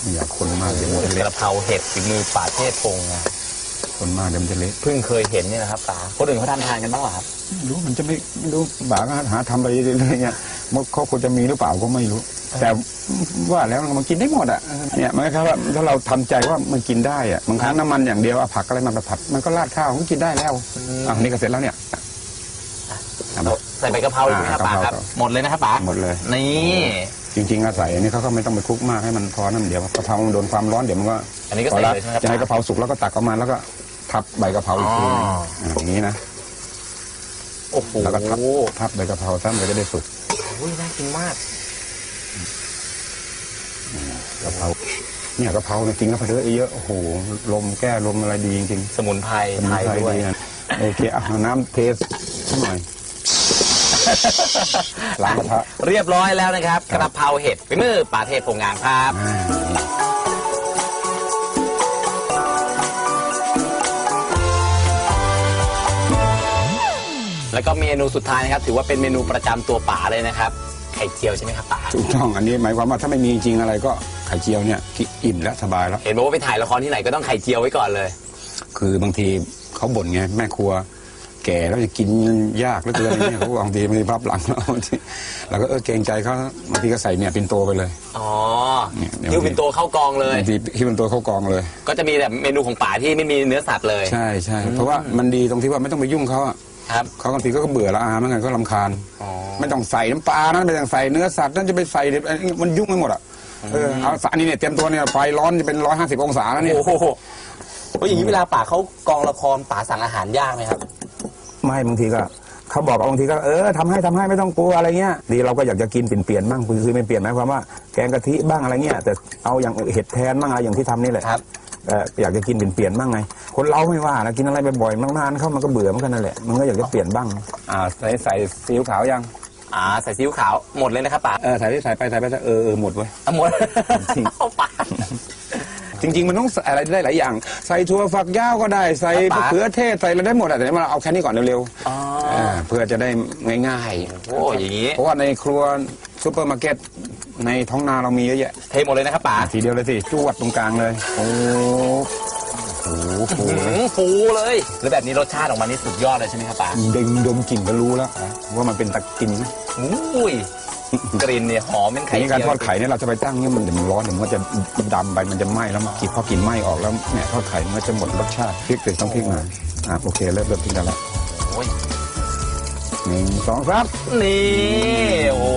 ไม่อยากคนมากเดี๋ยวมันจะกเละระเพราเห็ดฝีมือป่าเทศพงษ์นะคนมากเดี๋ยวมันจะเละเพิ่งเคยเห็นเนี่ยนะครับป๋าคนอื่นเขาทำทานกันบ้างเหรอครับ ไม่รู้มันจะไม่ไม่รู้บ่าก็หาทำอะไรเรื่อยๆเนี่ยมันเขาควรจะมีหรือเปล่าก็ไม่รู้ แต่ว่าแล้วมันกินได้หมดอะเนี่ยมันครับว่าถ้าเราทำใจว่ามันกินได้อะบางครั้งน้ำมันอย่างเดียวเอาผักอะไรมาผัด มันก็ราดข้าวมันก็กินได้แล้วอะนี่ก็เสร็จแล้วเนี่ยเอามา ใส่ใบกะเพราอีกไหมครับอ่าป๋าครับกะเพราหมดเลยนะครับป๋าหมดเลย นี่ จริง ๆ อาศัยอันนี้เขาก็ไม่ต้องไปคลุกมากให้มันพอนั่นเดี๋ยวกะเพรามันโดนความร้อนเดี๋ยวมันก็อันนี้ก็พอใส่ละเลยใช่ไหมครับ จะให้กะเพราสุกแล้วก็ตักออกมาแล้วก็ทับใบกะเพราอีกทีหนึงอ๋ออะอย่างนี้นะ โอ้โหแล้วก็ทับทับใบกะเพราซะมันก็จะได้สุกอุ้ยน่ากินมาก กะเพราเนี่ยกะเพราเนี่ยกินกะเพราเยอะๆโอ้โหลมแก้ลมอะไรดีจริงสมุนไพรๆไทยด้วย ดีนะโอเคเอาน้ำเทสหน่อย ล้างกระทะ เรียบร้อยแล้วนะครับครักบระเพราเห็ดฝีมือป่าเทศพงษ์งามครับอ่านี่แล้วก็เมนูสุดท้ายนะครับ ถือว่าเป็นเมนูประจำตัวป๋าเลยนะครับ ไข่เจียวใช่ไหมครับป๋าถูกต้องอันนี้หมายความว่าถ้าไม่มีจริงๆอะไรก็ไข่เจียวเนี่ยกินอิ่มแล้วสบายแล้ว เห็นบอกว่าไปถ่ายละครที่ไหนก็ต้องไข่เจียวไว้ก่อนเลย คือบางทีเขาบ่นไงแม่ครัว แก่แล้วจะกินยากเหลือเกินอะไรเนี่ยเขาบางทีบางทีพับหลังเราบางทีเราก็เออเกรงใจเขาบางทีก็ใส่เนี่ยปินโตไปเลยอ๋อเนี่ยเดี๋ยวคิวเป็นตัวเข้ากองเลยบางทีที่เป็นตัวเข้ากองเลย ก็จะมีแบบเมนูของป๋าที่ไม่มีเนื้อสัตว์เลย ใช่ใช่เพราะว่ามันดีตรงที่ว่าไม่ต้องไปยุ่งเขาอะครับเขาบางทีก็เบื่อละอาเหมือนกันก็ลำคาญอ๋อไม่ต้องใส่น้ำปลานะไม่ต้องใส่เนื้อสัตว์นั่นจะไปใส่เดี๋ยวมันยุ่งไปหมดอะเออเอาสารนี้เนี่ยเตรียมตัวเนี่ยไฟร้อนจะเป็นร้อยห้าสิบองศาแล้วเนี่ยโอ้โหโอ้ยอย่างนี้เวลาป๋าเขากองละครป๋าสั่งอาหารยากไหมครับ ไม่บางทีก็เขาบอกบางทีก็เออทำให้ทำให้ไม่ต้องกลัวอะไรเงี้ยดีเราก็อยากจะกินเปลี่ยนเปลี่ยนๆบ้างคือคือไม่เปลี่ยนหมายความว่าแกงกะทิบ้างอะไรเงี้ยแต่เอาอย่างเห็ดแทนบ้างอะไรอย่างที่ทำนี่แหละครับเอออยากจะกินเปลี่ยนเปลี่ยนๆบ้างไง คนเราไม่ว่านะกินอะไรบ่อยๆนานๆเข้ามันก็เบื่อเหมือนกันนั่นแหละมันก็อยากจะเปลี่ยนบ้างอ่าใส่ใส่ซีอิ๊วขาวยังอ่าใส่ซีอิ๊วขาวหมดเลยนะครับป๋าเออใส่ที่ใส่ไปใส่ไปเออเออหมดเว้ยอะหมดจริงเอาป๋า จริง ๆ มันต้องใส่อะไรได้หลายอย่าง ใส่ถั่วฝักยาวก็ได้ใส่ครับมะเขือเทศใส่อะไรได้หมดอะแต่นี่มาเอาแค่นี้ก่อนเร็วอ๋อๆอ่าเพื่อจะได้ง่ายโอ้อย่างนี้ ๆ เพราะว่าในครัวซูเปอร์มาร์เก็ตในท้องนาเรามีเยอะแยะเทหมดเลยนะครับป๋าทีเดียวเลยสิจวดตรงกลางเลยโอ้โหโหอื้อหือฟูเลย แล้วแบบนี้รสชาติออกมานี่สุดยอดเลยใช่ไหมครับป๋าดมดมกลิ่นก็รู้แล้วว่ามันเป็นตะกินไหมอุ้ย กลิ่นเนี่ยหอมเป็นทีไข่นี้การเจียวทอดไข่เนี่ยเราจะไปตั้งเนี่ยมันเดี๋ยวมันร้อนเดี๋ยวมันก็จะดำไปมันจะไหม้แล้วมันกินพอกลินไหม้ออกแล้วเนี่ยทอดไข่มันก็จะหมดรสชาติพริกเสร็จต้องพริกมาอะโอเคเริ่มเริ่มพริกได้แล้วโอ้ยหนึ่งสองสามนี่โอ้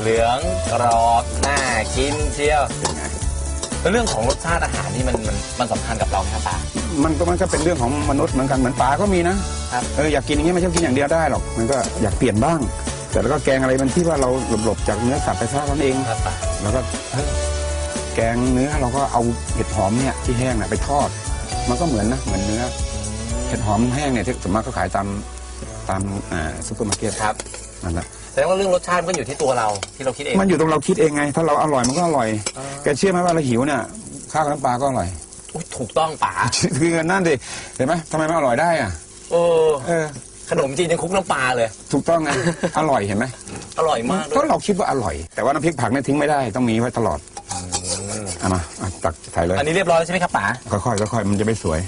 เหลืองกรอบน่ากินเชียวเป็นไงแล้วเรื่องของรสชาติอาหารนี่มันมันมันสำคัญกับเราไหมครับป๋ามันก็มันก็เป็นเรื่องของมนุษย์เหมือนกันเหมือนปลาก็มีนะครับเอออยากกินอย่างเงี้ยไม่ใช่กินอย่างเดียวได้หรอกมันก็อยากเปลี่ยนบ้าง แต่แล้วก็แกงอะไรมันที่ว่าเราหลบๆจากเนื้อสัตว์ไปซะเท่านั้นเอง ครับป๋าแล้วก็เฮ้ยแกงเนื้อเราก็เอาเห็ดหอมเนี่ยที่แห้งน่ะไปทอด มันก็เหมือนนะเหมือนเนื้อเห็ดหอมแห้งเนี่ยที่ส่วนมากก็ขายตามตามอ่าซุปเปอร์มาร์เก็ตครับนั่นแหละแสดงว่าเรื่องรสชาติมันก็อยู่ที่ตัวเราที่เราคิดเองมันอยู่ตรงเราคิดเองไง ถ้าเราอร่อยมันก็อร่อย แกเชื่อไหมว่าเราหิวเนี่ยข้าวกับน้ำปลาก็อร่อยอุ๊ยถูกต้องป๋าคือนั่นดิเห็นไหมทำไมมันอร่อยได้อะ เออ เออ ขนมจีนยังคลุกน้ำปลาเลย ถูกต้องไง อร่อยเห็นไหมอร่อยมากเลก็ยเราคิดว่าอร่อย แต่ว่าน้ำพริกผักเนี่ยทิ้งไม่ได้ต้องมีไว้ตลอดอืมเอามาอะตักใส่เลยอันนี้เรียบร้อยแล้วใช่ไหมครับป๋า ค่อยๆค่อยๆมันจะไม่สวย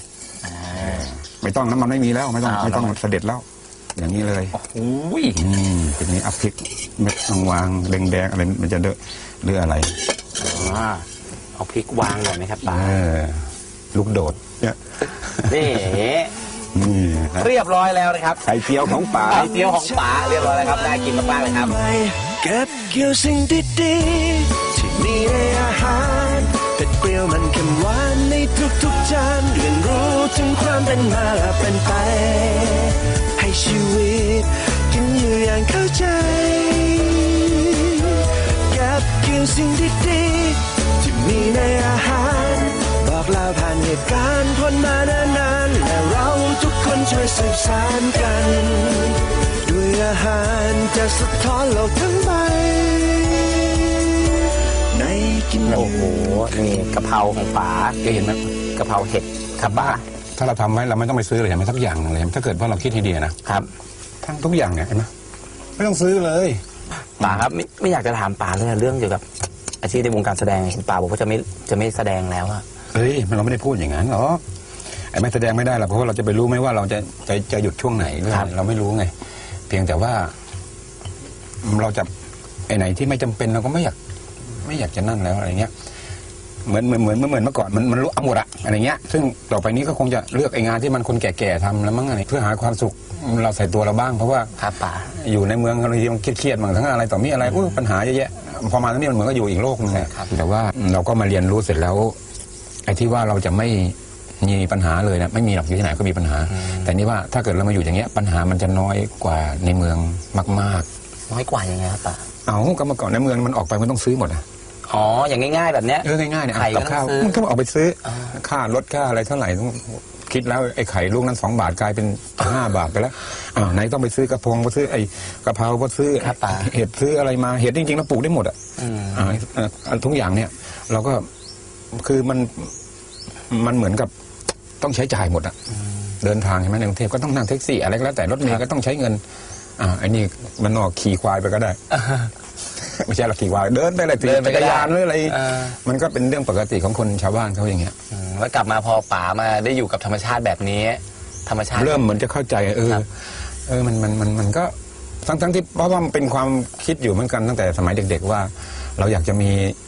ไม่ต้องน้ำมันไม่มีแล้วไม่ต้องอ่าไม่ต้องน้ำมันเสด็จแล้ว อย่างนี้เลยอุ้ยอืมทีนี้อัพพริกเม็ดวางๆแดงๆอะไรมันจะเดอะเรืออะไรอ่าเอาพริกวางหน่อยไหมครับเอป๋าอลูกโดดเนี่ย นี่ นี่นะเรียบร้อยแล้วนะครับไข่เจียวของป่าไข่เจียวของป๋าเรียบร้อยแล้วครับน่ากินมากๆเลยครับ เก็บเกี่ยวสิ่งดีๆที่มีในอาหารเผ็ดเปรี้ยวมันเค็มหวานในทุกๆจานเรียนรู้ถึงความเป็นมาและเป็นไป ให้ชีวิตกินอยู่อย่างเข้าใจเก็บเกี่ยวสิ่งดีๆที่มีในอาหาร บอกเล่าผ่านเหตุการณ์พ้นมานา สืบสานกัน ด้วยอาหารจะสะท้อนโลกทั้งใบในกินโอ้โหนี่กะเพราของป๋าเคยเห็นไหมกะเพราเห็ดครับป๋าถ้าเราทำไว้เราไม่ต้องไปซื้อเลยเห็นไหมสักอย่างเลยถ้าเกิดว่าเราคิดให้ดีนะครับทั้งทุกอย่างเนี่ยเห็นไหมไม่ต้องซื้อเลยป๋าครับไม่ไม่อยากจะถามป๋าเลยอะเรื่องเกี่ยวกับ อาชีพในวงการแสดงเห็นป่าบอกว่าจะไม่จะไม่แสดงแล้วอะเฮ้ยมันเราไม่ได้พูดอย่างนั้นหรอก ไอ้ไม่แสดงไม่ได้หรอกเพราะว่าเราจะไปรู้ไหมว่าเราจะจะจะหยุดช่วงไหนหรืออะไรเราไม่รู้ไง เพียงแต่ว่า เราจะไอ้ไหนที่ไม่จำเป็นเราก็ไม่อยาก ไม่อยากจะนั่นแล้วอะไรเงี้ย เหมือนเหมือนเหมือนเหมือนเมื่อก่อนมันมันรู้เอาหมดอะอะไรเงี้ย ซึ่งต่อไปนี้ก็คงจะเลือกไอ้งานที่มันคนแก่ๆทำแล้วมั้งอะไรเพื่อหาความสุขเราใส่ตัวเราบ้างเพราะว่า ครับป่า อยู่ในเมืองบางทีมันเครียดๆบางทั้งอะไรต่อมีอะไรอุ้ยปัญหาเยอะแยะพอมาตรงนี้มันเหมือนก็อยู่อีกโลกนึงแหละครับ แต่ว่าเราก็มาเรียนรู้เสร็จแล้วไอ้ที่ว่าเราจะไม่ มีปัญหาเลยนะไม่มีหรอกอยู่ที่ไหนก็มีปัญหา แต่นี่ว่าถ้าเกิดเรามาอยู่อย่างเงี้ยปัญหามันจะน้อยกว่าในเมืองมากน้อยกว่ายังไงครับป่าๆ เอาก็เมาก่อนในเมืองมันออกไปมันต้องซื้อหมดอะอ๋อ อย่างง่ายๆแบบเนี้ย เออง่ายๆเนี่ยไข่ก็กับข้าวต้องซื้อ มันก็ออกไปซื้ออาค่ารถค่าอะไรเท่าไหร่ต้องคิดแล้วไอ้ไข่ลูกนั้นสองบาทกลายเป็นห้าบาทไปแล้วอ่าวไหนต้องไปซื้อกระพงไปซื้อไอ้กระเพราไปซื้อครับป่า เห็ดซื้ออะไรมาเห็ดจริงๆเราปลูกได้หมดอะ อืม อ่าเอ่ออันทุกอย่างเนี่ยเราก็คือมันมันเหมือนกับ ต้องใช้จ่ายหมดอะเดินทางใช่ไหมในกรุงเทพก็ต้องนั่งแท็กซี่อะไรก็แล้วแต่รถเมล์ก็ต้องใช้เงิน อ่าไอ้นี่มันนอกขี่ควายไปก็ได้ไม่ใช่หรอกขี่ควายเดินไปเลยเดินไปจัก็กรได้ยานหรืออะไรเออมันก็เป็นเรื่องปกติของคนชาวบ้านเขาอย่างเงี้ยอืมแล้วกลับมาพอป๋ามาได้อยู่กับธรรมชาติแบบนี้ ธรรมชาติ เริ่มเหมือนจะเข้าใจเออครับเออมันมันมันมันก็ทั้งทั้งที่เพราะว่ามันเป็นความคิดอยู่เหมือนกันตั้งแต่สมัยเด็ก ๆ ว่า เราอยากจะมีเออ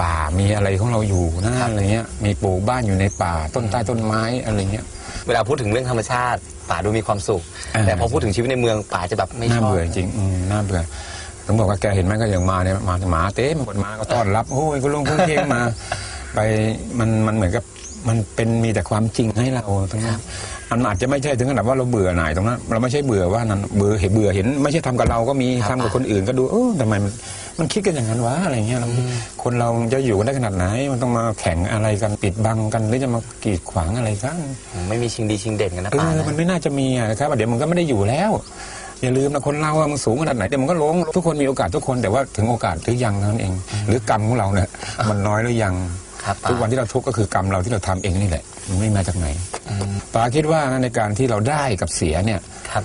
ป่ามีอะไรของเราอยู่นะอะไรเงี้ยมีปลูกบ้านอยู่ในป่าต้นใต้ต้นไม้อะไรเงี้ยเวลาพูดถึงเรื่องธรรมชาติป๋าดูมีความสุขเออแต่พอพูดถึงชีวิตในเมืองป๋าจะแบบไม่ชน่าอบเบื่อจริงอืมน่าเบื่อผมบอกว่าแกเห็นไหมก็อย่างมาเนี่ยมาหมาเต้มหมดมาก็ต้อนรับโอ้ยคุณลุงคุณเทงมา ไปมันมันเหมือนกับมันเป็นมีแต่ความจริงให้เราตรงนั้น มันอาจจะไม่ใช่ถึงขนาดว่าเราเบื่อหน่ายตรงนั้นเราไม่ใช่เบื่อว่านั้นเบื่อเห็นเบื่อเห็น ไม่ใช่ทำกับเราก็มีครับทำกับคนอื่นก็ดูเออทำไมมันมันคิดกันอย่างนั้นวะอะไรเงี้ยเราคนเราจะอยู่กันได้ขนาดไหน มันต้องมาแข่งอะไรกันปิดบังกันหรือจะมากีดขวางอะไรกันไม่มีชิงดีชิงเด่นกันนะเอป๋าอนะมันไม่น่าจะมีอะนะครับเดี๋ยวมันก็ไม่ได้อยู่แล้วอย่าลืมนะคนเราอะมันสูงขนาดไหนเดี๋ยวมันก็ลงทุกคนมีโอกาสทุกคนแต่ว่าถึงโอกาสหรือยังเท่านั้นเอง หรือกรรมของเราเนี่ยมันน้อยหรือยังครับป๋า ทุกวันที่เราทุกข์ก็คือกรรมเราที่เราทำเองนี่แหละ มันไม่มาจากไหนอืมปาคิดว่านะในการที่เราได้กับเสียเนี่ยครับ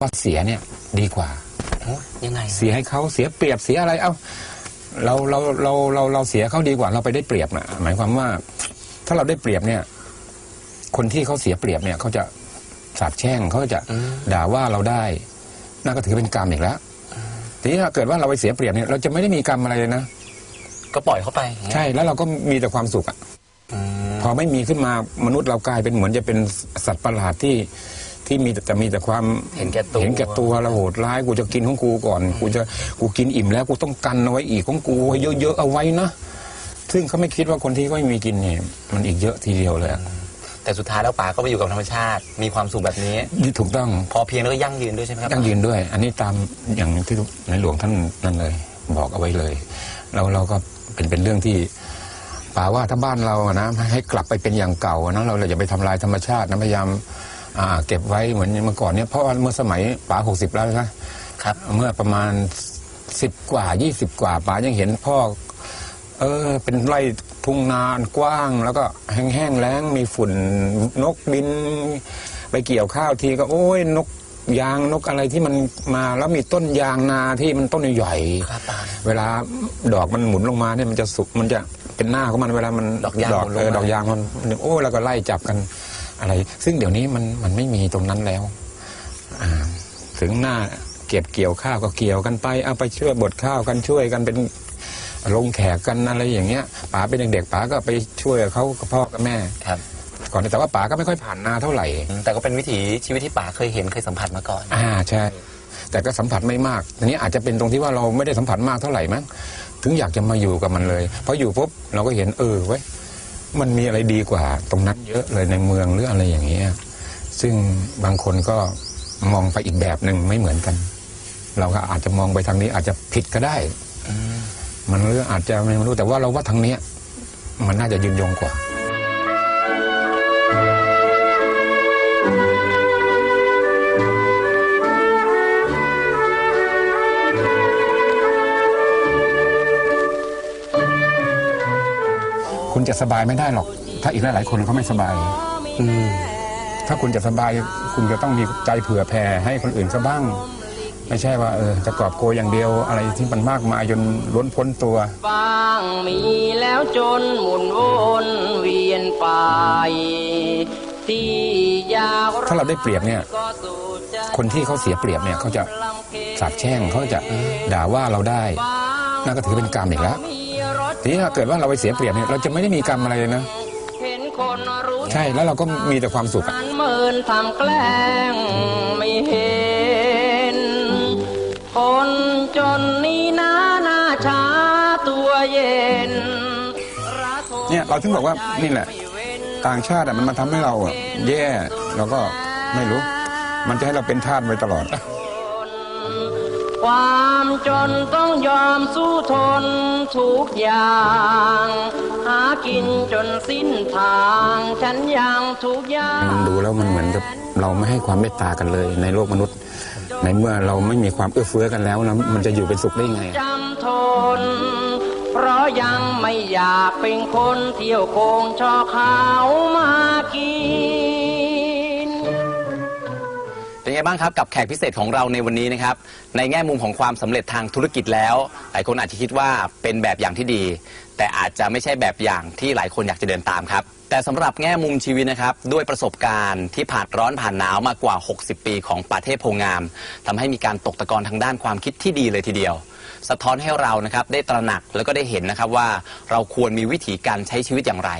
ว่าเสียเนี่ยดีกว่าโอ้ยังไง เสียให้เขาเสียเปรียบเสียอะไร เอ้าเราเราเราเราเราเสียเขาดีกว่า เราไปได้เปรียบนะหมายความว่า ถ้าเราได้เปรียบเนี่ย คนที่เขาเสียเปรียบเนี่ยเขาจะสาบแช่งเขาจะอืมด่าว่าเราได้นั่นก็ถือเป็นกรรมอีกแล้วทีนี้ถ้าเกิดว่าเราไปเสียเปรียบเนี่ยเราจะไม่ได้มีกรรมอะไรเลยนะ ก็ปล่อยเข้าไปอย่างเงี้ยใช่แล้วเราก็มีแต่ความสุขอะอืมพอไม่มีขึ้นมามนุษย์เรากลายเป็นเหมือนจะเป็นสัตว์ประหลาดที่ที่มีแต่แต่มีแต่ความเห็นแก่ตัว เห็นแก่ตัวเราโหดร้ายกูจะกินของกูก่อนกูจะกูกินอิ่มแล้วกูต้องกันเอาไว้อีกของกูไว้เยอะๆเอาไว้นะซึ่งเขาไม่คิดว่าคนที่เขาไม่มีกินเนี่ยมันอีกเยอะทีเดียวเลยอะแต่สุดท้ายแล้วป๋าก็ไปอยู่กับธรรมชาติ มีความสุขแบบนี้ นี่ถูกต้อง พอเพียงแล้วก็ยั่งยืนด้วยใช่ไหมครับยั่งยืนด้วย อันนี้ตามอย่างที่ในหลวงท่านนั่นเลย บอกเอาไว้เลยแล้วเราก็ เป็นเป็นเรื่องที่ป่าว่าถ้าบ้านเราอะนะให้กลับไปเป็นอย่างเก่าอะนะเราอย่าไปทำลายธรรมชาตินะพยายามอ่าเก็บไว้เหมือนเมื่อก่อนเนี่ยเพราะว่าเมื่อสมัยป่าหกสิบแล้วนะครับ เมื่อประมาณสิบกว่ายี่สิบกว่าป่ายังเห็นพ่อเออเป็นไร่ทุ่งนานกว้าง แล้วก็แห้งๆแล้งมีฝุ่นนกบิน ไปเกี่ยวข้าวทีก็โอ้ยนก ยางนกอะไรที่มันมาแล้วมีต้นยางนาที่มันต้นใหญ่ครับป๋าเวลาดอกมันหมุนลงมาเนี่ยมันจะสุกมันจะเป็นหน้าของมันเวลามันดอกยางดอกหมุนลงเออมาดอกยางมันโอ้แล้วก็ไล่จับกันอะไร ซึ่งเดี๋ยวนี้มันมันไม่มีตรงนั้นแล้วอ่าถึงหน้าเก็บเกี่ยวข้าวก็เกี่ยวกันไปเอาไปช่วยบดข้าวกันช่วยกันเป็นลงแขกกันอะไรอย่างเงี้ยป๋าเป็นเด็กๆป๋าก็ไปช่วยเขากับพ่อกับแม่ ครับ ก่อนแต่ว่าป๋าก็ไม่ค่อยผ่านนาเท่าไหร่อืมแต่ก็เป็นวิถีชีวิตที่ป๋าเคยเห็นเคยสัมผัสมาก่อน อ่าใช่ แต่ก็สัมผัสไม่มากทีนี้อาจจะเป็นตรงที่ว่าเราไม่ได้สัมผัสมากเท่าไหร่มั้งถึงอยากจะมาอยู่กับมันเลยพออยู่ปุ๊บเราก็เห็นเออไว้ยมันมีอะไรดีกว่า ตรงนั้นเยอะเลยในเมืองหรืออะไรอย่างเงี้ยซึ่งบางคนก็มองไปอีกแบบหนึ่งไม่เหมือนกัน เราก็อาจจะมองไปทางนี้อาจจะผิดก็ได้อืมมันเรื่องอาจจะไม่รู้แต่ว่าเราว่าทางเนี้ย มันน่าจะยืนยงกว่า คุณจะสบายไม่ได้หรอก ถ้าอีกหลายๆคนเขาไม่สบาย อืมถ้าคุณจะสบายคุณจะต้องมีใจเผื่อแผ่ให้คนอื่นซะบ้าง ไม่ใช่ว่าเออจะกอบโกยอย่างเดียวอะไรที่มันมากมายจนล้นพ้นตัวบางมีแล้วจนหมุนวนเวียนไปที่อยากถ้าเราได้เปรียบเนี่ยก็สู่ใจคนที่เขาเสียเปรียบเนี่ยเขาจะสาบแช่งเขาจะด่าว่าเราได้นั่นก็ถือเป็นกรรมอีกแล้วมีรถ ทีนี้ถ้าเกิดว่าเราไปเสียเปรียบเนี่ยเราจะไม่ได้มีกรรมอะไรเลยนะเห็นคนรู้ใช่แล้วเราก็มีแต่ความสุขอะอันเมินทำแกล้งไม่เห็น คนจนนี่นาหน้าชาตัวเย็นระทมเนี่ยเราถึงบอกว่านี่แหละไม่เว้นต่างชาติอะมันมาทำให้เราอะแย่เราก็ไม่รู้ มันจะให้เราเป็นทาสไว้ตลอด ความจนต้องยอมสู้ทนทุกอย่าง หากินจนสิ้นทาง ฉันยังทุกอย่างมันดูแล้วมันเหมือนกับเราไม่ให้ความเมตตากันเลยในโลกมนุษย์ ในเมื่อเราไม่มีความเอื้อเฟื้อกันแล้วแล้วมันจะอยู่เป็นสุขได้ไงจำทน เพราะยังไม่อยากเป็นคนเที่ยวโกงช่อขาวมากิน เป็นไงบ้างครับกับแขกพิเศษของเราในวันนี้นะครับ ในแง่มุมของความสำเร็จทางธุรกิจแล้ว หลายคนอาจจะคิดว่าเป็นแบบอย่างที่ดี แต่อาจจะไม่ใช่แบบอย่างที่หลายคนอยากจะเดินตามครับ แต่สำหรับแง่มุมชีวิตนะครับ ด้วยประสบการณ์ที่ผ่านร้อนผ่านหนาวมากว่า 60 ปีของประเทศโพงามทำให้มีการตกตะกอนทางด้านความคิดที่ดีเลยทีเดียว สะท้อนให้เรานะครับได้ตระหนักแล้วก็ได้เห็นนะครับว่าเราควรมีวิถีการใช้ชีวิตอย่างไร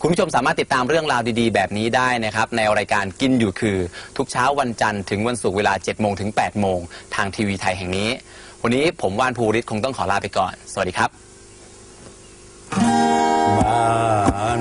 คุณผู้ชมสามารถติดตามเรื่องราวดีๆ แบบนี้ได้นะครับ ในรายการกินอยู่คือ ทุกเช้าวันจันทร์ถึงวันศุกร์เวลา 7 โมงถึง 8 โมง ทางทีวีไทยแห่งนี้ วันนี้ผมว่านภูริศคงต้องขอลาไปก่อน สวัสดีครับ บ้าน